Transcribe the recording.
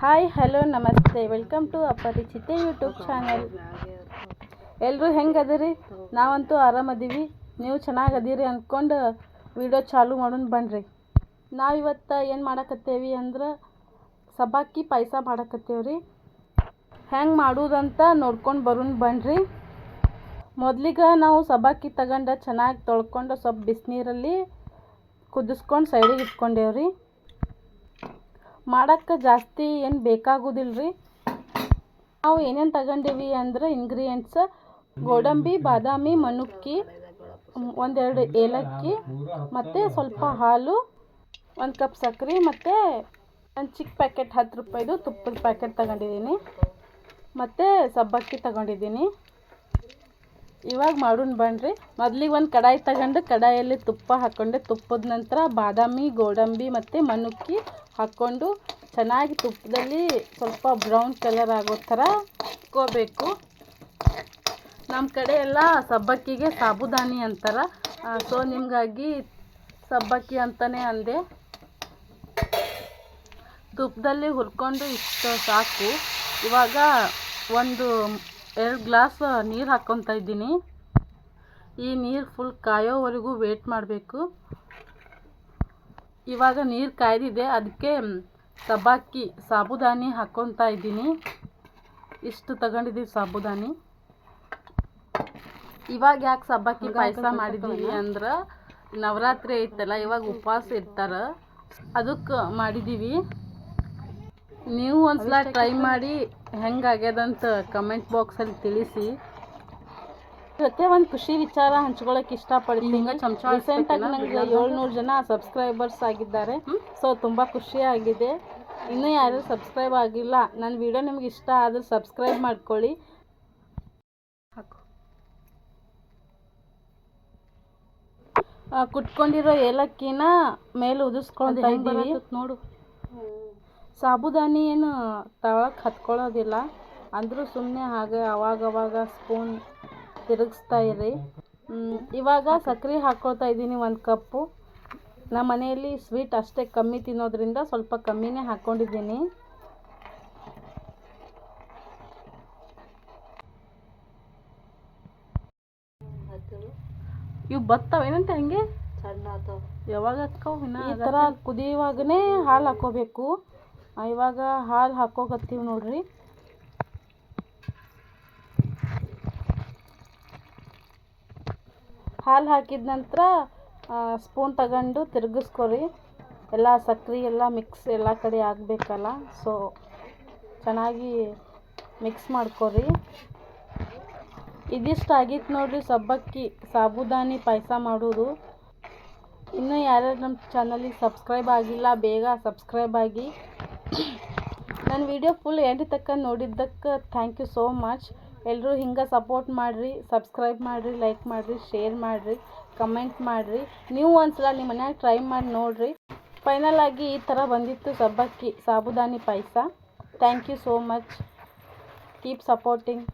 Hi hello ನಮಸ್ತೆ. Welcome to Aparichite YouTube channel ಎಲ್ಲರೂ ಹೆಂಗೆ ಅದೀರಿ ನಾವಂತೂ ಆರಾಮದೀವಿ. ನೀವು ಚೆನ್ನಾಗಿ ಅದೀರಿ ಅಂದ್ಕೊಂಡು ವಿಡಿಯೋ ಚಾಲು ಮಾಡೋಣ ಬನ್ನಿರಿ ನಾವಿವತ್ತು ಏನು ಮಾಡಕತ್ತೇವಿ ಅಂದ್ರೆ ಸಬಾಕಿ ಪಾಯಸ ಮಾಡಕತ್ತೇವೆ ರೀ ಹೆಂಗೆ ಮಾಡೋದಂತ ನೋಡ್ಕೊಂಡು ಬರೋಣ ಬನ್ನಿರಿ ಮೊದಲಿಗೆ ನಾವು ಸಬಾಕಿ ತಗೊಂಡು ಚೆನ್ನಾಗಿ ತೊಳ್ಕೊಂಡು ಸ್ವಲ್ಪ ಬಿಸಿನೀರಲ್ಲಿ ಕುದಿಸ್ಕೊಂಡು ಸೈಡಿಗೆ ಇಟ್ಕೊಂಡೇವೆ ರೀ ಮಾಡೋಕ್ಕೆ ಜಾಸ್ತಿ ಏನು ಬೇಕಾಗೋದಿಲ್ಲ ರೀ ನಾವು ಏನೇನು ತಗೊಂಡೀವಿ ಅಂದ್ರೆ ಇಂಗ್ರೀಡಿಯೆಂಟ್ಸ್ ಗೋಡಂಬಿ, ಬಾದಾಮಿ, ಮನುಕ್ಕಿ, ಒಂದೆರಡು ಏಲಕ್ಕಿ, ಮತ್ತು ಸ್ವಲ್ಪ ಹಾಲು, ಒಂದು ಕಪ್ ಸಕ್ಕರೆ ಮತ್ತು ಒಂದು ಚಿಕ್ಕ ಪ್ಯಾಕೆಟ್ ಹತ್ತು ರೂಪಾಯಿದು ತುಪ್ಪದ ಪ್ಯಾಕೆಟ್ ತಗೊಂಡಿದ್ದೀನಿ ಮತ್ತು ಸಬ್ಬಕ್ಕಿ ತಗೊಂಡಿದ್ದೀನಿ ಇವಾಗ ಮಾಡೋಣ ಬನ್ನಿರಿ ಮೊದಲಿಗೆ ಒಂದು ಕಡಾಯಿ ತಗೊಂಡು ಕಡಾಯಲ್ಲಿ ತುಪ್ಪ ಹಾಕ್ಕೊಂಡೆ ತುಪ್ಪದ ನಂತರ ಬಾದಾಮಿ, ಗೋಡಂಬಿ, ಮತ್ತು ಮನುಕ್ಕಿ ಹಾಕ್ಕೊಂಡು ಚೆನ್ನಾಗಿ ತುಪ್ಪದಲ್ಲಿ ಸ್ವಲ್ಪ ಬ್ರೌನ್ ಕಲರ್ ಆಗೋ ಥರ ಇಟ್ಕೋಬೇಕು. ನಮ್ಮ ಕಡೆ ಎಲ್ಲ ಸಬ್ಬಕ್ಕಿಗೆ ಸಾಬುದಾನಿ ಅಂತಾರೆ. ಸೊ ನಿಮಗಾಗಿ ಸಬ್ಬಕ್ಕಿ ಅಂತಲೇ ಅಂದೆ. ತುಪ್ಪದಲ್ಲಿ ಹುರ್ಕೊಂಡು ಇಷ್ಟು ಸಾಕು. ಇವಾಗ ಒಂದು ಎರಡು ಗ್ಲಾಸ್ ನೀರು ಹಾಕ್ಕೊತಾ ಇದ್ದೀನಿ. ಈ ನೀರು ಫುಲ್ ಕಾಯೋವರೆಗೂ ವೇಟ್ ಮಾಡಬೇಕು. ಇವಾಗ ನೀರು ಕಾಯ್ದಿದೆ ಅದಕ್ಕೆ ಸಬ್ಬಕ್ಕಿ ಸಾಬುದಾನಿ ಹಾಕ್ಕೊತಾ ಇದ್ದೀನಿ. ಇಷ್ಟು ತಗೊಂಡಿದ್ದೀವಿ ಸಾಬುದಾನಿ. ಇವಾಗ ಯಾಕೆ ಸಬ್ಬಕ್ಕಿ ಪಾಯಸ ಮಾಡಿದ್ದೀವಿ ಅಂದ್ರೆ ನವರಾತ್ರಿ ಐತಲ್ಲ ಇವಾಗ ಉಪವಾಸ ಇರ್ತಾರ ಅದಕ್ಕೆ ಮಾಡಿದ್ದೀವಿ. ನೀವು ಒಂದ್ಸಲ ಟ್ರೈ ಮಾಡಿ ಹೆಂಗಾಗ್ಯದಂತ ಕಮೆಂಟ್ ಬಾಕ್ಸಲ್ಲಿ ತಿಳಿಸಿ. ಜೊತೆ ಒಂದು ಖುಷಿ ವಿಚಾರ ಹಂಚ್ಕೊಳಕ್ ಇಷ್ಟಪಡ್ತೀನಿ. ಪಡ್ತೀನಿ ನನಗೆ ಏಳ್ನೂರು ಜನ ಸಬ್ಸ್ಕ್ರೈಬರ್ಸ್ ಆಗಿದ್ದಾರೆ. ಸೊ ತುಂಬಾ ಖುಷಿ ಆಗಿದೆ. ಇನ್ನೂ ಯಾರು ಸಬ್ಸ್ಕ್ರೈಬ್ ಆಗಿಲ್ಲ. ನನ್ನ ವಿಡಿಯೋ ನಿಮ್ಗೆ ಇಷ್ಟ ಆದರೆ ಸಬ್ಸ್ಕ್ರೈಬ್ ಮಾಡ್ಕೊಳ್ಳಿ. ಕುಟ್ಕೊಂಡಿರೋ ಏಲಕ್ಕಿನ ಮೇಲೆ ಉದಿಸ್ಕೊಳ್ತಾ ಇದ್ದೀವಿ. ನೋಡು. ಸಾಬುದಾನಿ ಏನು ತಳಕ್ಕೆ ಹತ್ಕೊಳ್ಳೋದಿಲ್ಲ ಅಂದರೂ ಸುಮ್ಮನೆ ಹಾಗೆ ಅವಾಗವಾಗ ಸ್ಪೂನ್ ತಿರುಗಿಸ್ತಾ ಇರಿ. ಇವಾಗ ಸಕ್ಕರೆ ಹಾಕ್ಕೊಳ್ತಾ ಇದ್ದೀನಿ ಒಂದು ಕಪ್ಪು. ನಮ್ಮ ಮನೆಯಲ್ಲಿ ಸ್ವೀಟ್ ಅಷ್ಟೇ ಕಮ್ಮಿ ತಿನ್ನೋದ್ರಿಂದ ಸ್ವಲ್ಪ ಕಮ್ಮಿನೇ ಹಾಕ್ಕೊಂಡಿದ್ದೀನಿ ಇವು ಬತ್ತಾವೇನಂತೆ ಹಂಗೆ? ಯಾವಾಗ ಈ ಥರ ಕುದಿಯುವಾಗನೇ ಹಾಲು ಹಾಕೋಬೇಕು. ಇವಾಗ ಹಾಲು ಹಾಕ್ಕೋಕತ್ತೀವಿ ನೋಡ್ರಿ. ಹಾಲು ಹಾಕಿದ ನಂತರ ಸ್ಪೂನ್ ತಗೊಂಡು ತಿರುಗಿಸ್ಕೊರಿ. ಎಲ್ಲ ಸಕ್ಕರೆ ಎಲ್ಲ ಮಿಕ್ಸ್ ಎಲ್ಲ ಕಡೆ ಆಗಬೇಕಲ್ಲ ಸೊ ಚೆನ್ನಾಗಿ ಮಿಕ್ಸ್ ಮಾಡ್ಕೊರಿ. ಇದಿಷ್ಟು ಆಗಿತ್ತು ನೋಡಿರಿ ಸಬ್ಬಕ್ಕಿ, ಸಾಬುದಾನಿ ಪಾಯಸ ಮಾಡೋದು. ಇನ್ನೂ ಯಾರ್ಯಾರು ನಮ್ಮ ಚಾನಲಿಗೆ ಸಬ್ಸ್ಕ್ರೈಬ್ ಆಗಿಲ್ಲ, ಬೇಗ ಸಬ್ಸ್ಕ್ರೈಬ್ ಆಗಿ. ನನ್ನ ವಿಡಿಯೋ ಫುಲ್ ಎಂಡ್ ತಕ್ಕ ನೋಡಿದ್ದಕ್ಕೆ ಥ್ಯಾಂಕ್ ಯು ಸೋ ಮಚ್ ಎಲ್ಲರೂ ಹಿಂಗೆ ಸಪೋರ್ಟ್ ಮಾಡಿರಿ, ಸಬ್ಸ್ಕ್ರೈಬ್ ಮಾಡಿರಿ, ಲೈಕ್ ಮಾಡಿರಿ, ಶೇರ್ ಮಾಡಿರಿ, ಕಮೆಂಟ್ ಮಾಡಿರಿ. ನೀವು ಒಂದ್ಸಲ ನಿಮ್ಮ ಮನ್ಯಾಗ ಟ್ರೈ ಮಾಡಿ ನೋಡಿರಿ. ಫೈನಲ್ ಆಗಿ ಈ ಥರ ಬಂದಿತ್ತು ಸಬ್ಬಕ್ಕಿ, ಸಾಬುದಾನಿ ಪಾಯಸ. Thank you so much keep supporting